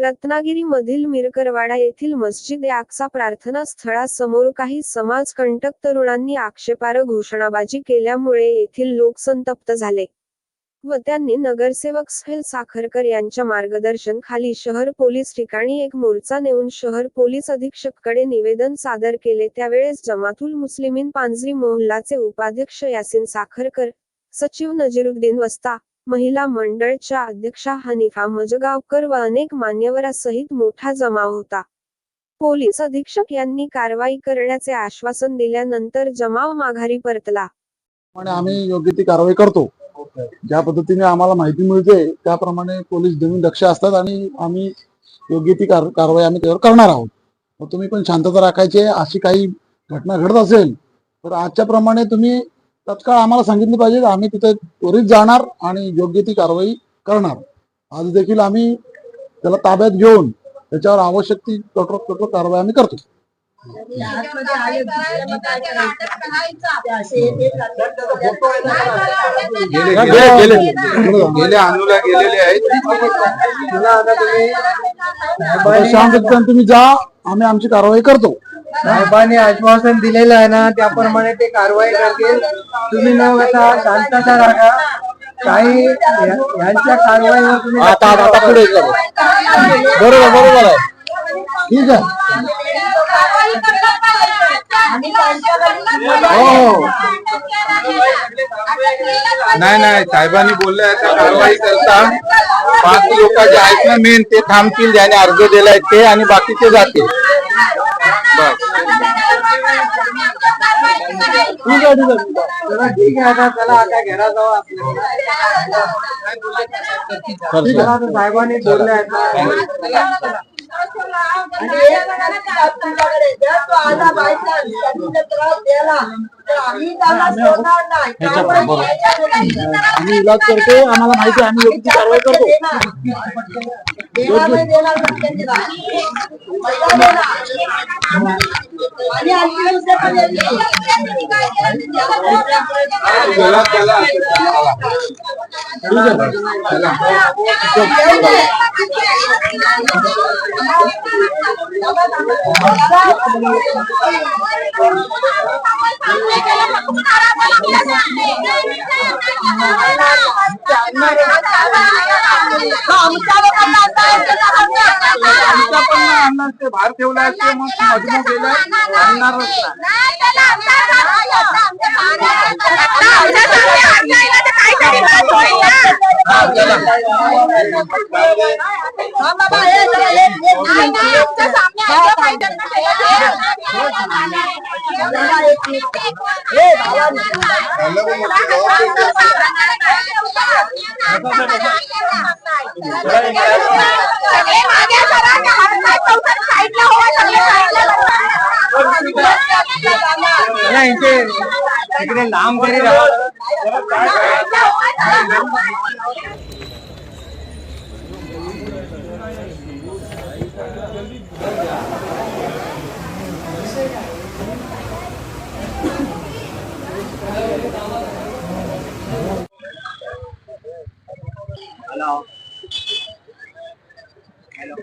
रत्नागिरीमधील मिरकरवाडा येथील मस्जिद याक्सा प्रार्थना स्थळासमोर काही समाजकंटक तरुणांनी आक्षेपार्ह घोषणाबाजी केल्यामुळे येथील लोक संतप्त झाले व त्यांनी नगरसेवक स्नेल साखरकर यांच्या मार्गदर्शन खाली शहर पोलीस ठिकाणी एक मोर्चा नेऊन शहर पोलीस अधीक्षककडे निवेदन सादर केले. त्यावेळेस जमातुल मुस्लिमीन पांजरी मोहल्लाचे उपाध्यक्ष यासिन साखरकर सचिव नजीरुद्दीन वस्ता महिला मंडळच्या अध्यक्षा हनिफा मजगावकर व अनेक मान्यवरांसहित मोठा जमाव होता. पोलीस अधीक्षक यांनी कारवाई करण्याचे आश्वासन दिल्यानंतर जमाव माघारी परतला. आम्ही योग्य ती कारवाई करतो. ज्या पद्धतीने आम्हाला माहिती मिळते त्याप्रमाणे पोलीस जमीन दक्ष असतात आणि आम्ही योग्य ती कारवाई आम्ही त्यावर करणार आहोत. तुम्ही पण शांतता राखायची अशी काही घटना घडत असेल तर आजच्या प्रमाणे तुम्ही तत्काळ आम्हाला सांगितलं पाहिजे आम्ही तिथे त्वरित जाणार आणि योग्य ती कारवाई करणार. आज देखील आम्ही त्याला ताब्यात घेऊन त्याच्यावर आवश्यक ती कठोर कठोर कारवाई आम्ही करतो. तुम्ही जा आम्ही आमची कारवाई करतो. साहेबांनी आश्वासन दिलेलं आहे ना त्याप्रमाणे ते कारवाई करतील. तुम्ही न आता शांतता राखा. काही यांच्या कारवाईवर तुम्ही आता आता आता पुढे करू. बरोबर बरोबर आहे. ठीक आहे. हो नाही नाही साहेबांनी बोलले आता कारवाई करता. पाच लोक जे आहेत ना मेन ते थांबतील ज्याने अर्ज दिलाय ते आणि बाकीचे जातील. ठीक आहे ठीक आहे. चला ठीक आहे आता चला आता घरात जाऊ आपल्या. ठीक चला आहे आम्ही इलाज करतो आम्हाला माहिती आहे आम्ही योग्य ती कारवाई करतो. चला आमच्या पण नाही आणणार ते बाहेर ठेवला असते मग मजमू गेलं आणणारच नाही चला इथे तिकडे लांब तरी राहा হ্যালো হ্যালো